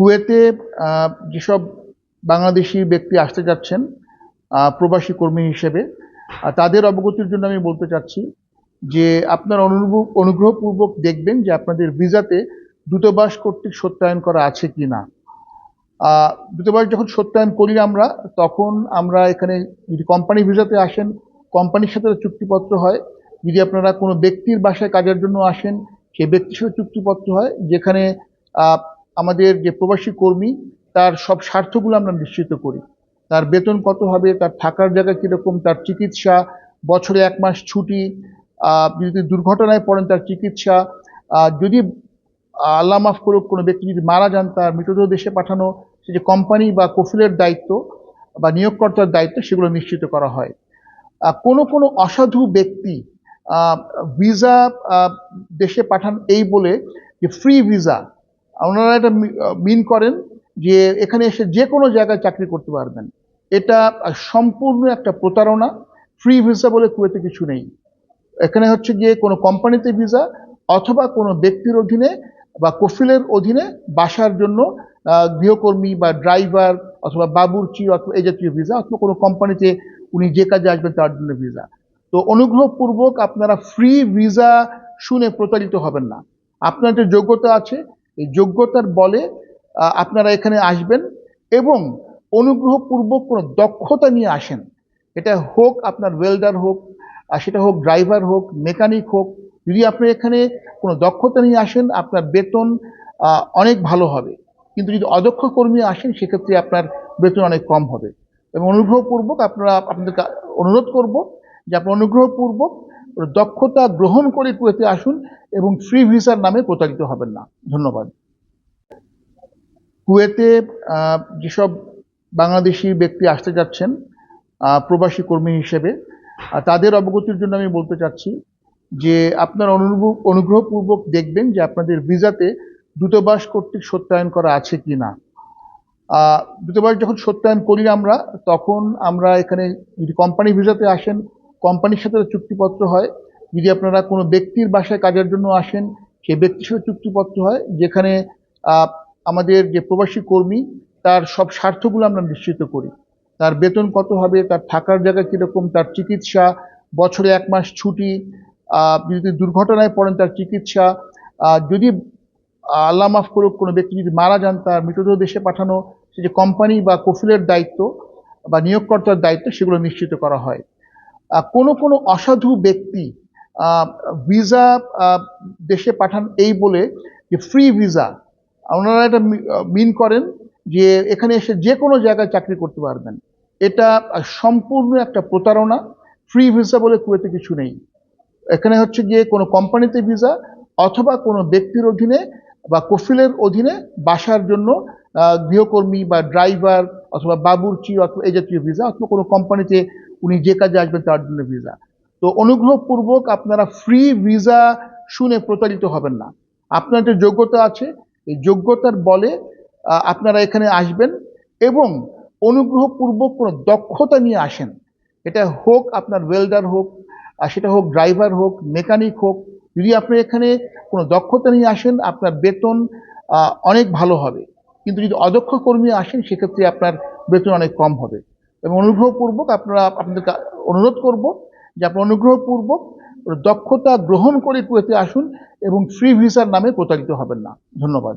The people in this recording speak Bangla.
কুয়েতে যেসব বাংলাদেশি ব্যক্তি আসতে যাচ্ছেন প্রবাসী কর্মী হিসেবে তাদের অবগতির জন্য আমি বলতে চাচ্ছি যে আপনার অনুগ্রহ অনুগ্রহপূর্বক দেখবেন যে আপনাদের ভিসাতে দূতাবাস কর্তৃক সত্যায়ন করা আছে কি না। দূতাবাস যখন সত্যায়ন করি আমরা, তখন আমরা এখানে যদি কোম্পানি ভিসাতে আসেন, কোম্পানির সাথে চুক্তিপত্র হয়। যদি আপনারা কোনো ব্যক্তির বাসায় কাজের জন্য আসেন, সেই ব্যক্তির সাথে চুক্তিপত্র হয়, যেখানে আমাদের যে প্রবাসী কর্মী, তার সব স্বার্থগুলো আমরা নিশ্চিত করি। তার বেতন কত হবে, তার থাকার জায়গা কীরকম, তার চিকিৎসা, বছরে এক মাস ছুটি যদি দুর্ঘটনায় পড়েন তার চিকিৎসা যদি আল্লাহ মাফ করুক, কোনো ব্যক্তি যদি মারা যান তার মৃতদেহ দেশে পাঠানো, সে যে কোম্পানি বা কফিলের দায়িত্ব বা নিয়োগকর্তার দায়িত্ব, সেগুলো নিশ্চিত করা হয়। কোনো কোনো অসাধু ব্যক্তি ভিসা দেশে পাঠান এই বলে যে ফ্রি ভিসা ওনারা এটা মিন করেন যে এখানে এসে যে কোনো জায়গায় চাকরি করতে পারবেন। এটা সম্পূর্ণ একটা প্রতারণা ফ্রি ভিসা বলে কুয়েতে কিছু নেই। এখানে হচ্ছে গিয়ে কোনো কোম্পানিতে ভিসা অথবা কোনো ব্যক্তির অধীনে বা কফিলের অধীনে বাসার জন্য গৃহকর্মী বা ড্রাইভার অথবা বাবুর্চি অথবা এই জাতীয় ভিসা অথবা কোনো কোম্পানিতে উনি যে কাজে আসবেন তার জন্য ভিসা তো অনুগ্রহপূর্বক আপনারা ফ্রি ভিসা শুনে প্রতারিত হবেন না। আপনার যে যোগ্যতা আছে এই যোগ্যতার বলে আপনারা এখানে আসবেন এবং অনুগ্রহপূর্বক কোনো দক্ষতা নিয়ে আসেন। এটা হোক আপনার ওয়েল্ডার হোক আর সেটা হোক ড্রাইভার হোক, মেকানিক হোক, যদি আপনি এখানে কোনো দক্ষতা নিয়ে আসেন, আপনার বেতন অনেক ভালো হবে। কিন্তু যদি অদক্ষ কর্মী আসেন, সেক্ষেত্রে আপনার বেতন অনেক কম হবে। এবং অনুগ্রহপূর্বক আপনারা আপনাদের অনুরোধ করব যে আপনার অনুগ্রহপূর্বক দক্ষতা গ্রহণ করে কুয়েতে আসুন এবং ফ্রি ভিসার নামে প্রতারিত হবেন না। ধন্যবাদ। কুয়েতে যেসব বাংলাদেশি ব্যক্তি আসতে যাচ্ছেন প্রবাসী কর্মী হিসেবে তাদের অবগতির জন্য আমি বলতে চাচ্ছি যে আপনার অনুগ্রহ অনুগ্রহপূর্বক দেখবেন যে আপনাদের ভিসাতে দূতাবাস কর্তৃক সত্যায়ন করা আছে কি না। দূতাবাস যখন সত্যায়ন করি আমরা, তখন আমরা এখানে যদি কোম্পানি ভিসাতে আসেন কোম্পানির সাথে চুক্তিপত্র হয়। যদি আপনারা কোনো ব্যক্তির বাসায় কাজের জন্য আসেন, সেই ব্যক্তির সাথে চুক্তিপত্র হয়, যেখানে আমাদের যে প্রবাসী কর্মী, তার সব স্বার্থগুলো আমরা নিশ্চিত করি। তার বেতন কত হবে, তার থাকার জায়গা কীরকম, তার চিকিৎসা, বছরে এক মাস ছুটি যদি দুর্ঘটনায় পড়েন তার চিকিৎসা যদি আল্লাহ মাফ করুক, কোনো ব্যক্তি যদি মারা যান, তার মৃতদেহ দেশে পাঠানো, সে যে কোম্পানি বা কফিলের দায়িত্ব বা নিয়োগকর্তার দায়িত্ব, সেগুলো নিশ্চিত করা হয়। কোনো কোনো অসাধু ব্যক্তি ভিসা দেশে পাঠান এই বলে যে ফ্রি ভিসা ওনারা এটা মিন করেন যে এখানে এসে যে কোনো জায়গায় চাকরি করতে পারবেন। এটা সম্পূর্ণ একটা প্রতারণা ফ্রি ভিসা বলে কুয়েতে কিছু নেই। এখানে হচ্ছে গিয়ে কোনো কোম্পানিতে ভিসা অথবা কোনো ব্যক্তির অধীনে বা কফিলের অধীনে বাসার জন্য গৃহকর্মী বা ড্রাইভার অথবা বাবুর্চি অথবা এই জাতীয় ভিসা অথবা কোনো কোম্পানিতে উনি যে কাজে আসবেন তার জন্য ভিসা তো অনুগ্রহপূর্বক আপনারা ফ্রি ভিসা শুনে প্রতারিত হবেন না। আপনার যে যোগ্যতা আছে, এই যোগ্যতার বলে আপনারা এখানে আসবেন এবং অনুগ্রহপূর্বক কোনো দক্ষতা নিয়ে আসেন। এটা হোক আপনার ওয়েল্ডার হোক সেটা হোক ড্রাইভার হোক মেকানিক হোক, যদি আপনি এখানে কোনো দক্ষতা নিয়ে আসেন, আপনার বেতন অনেক ভালো হবে। কিন্তু যদি অদক্ষ কর্মী আসেন, সেক্ষেত্রে আপনার বেতন অনেক কম হবে। এবং অনুগ্রহপূর্বক আপনারা আপনাদের অনুরোধ করব যে আপনার অনুগ্রহপূর্বক দক্ষতা গ্রহণ করে কুয়েতে আসুন এবং ফ্রি ভিসার নামে প্রতারিত হবেন না। ধন্যবাদ।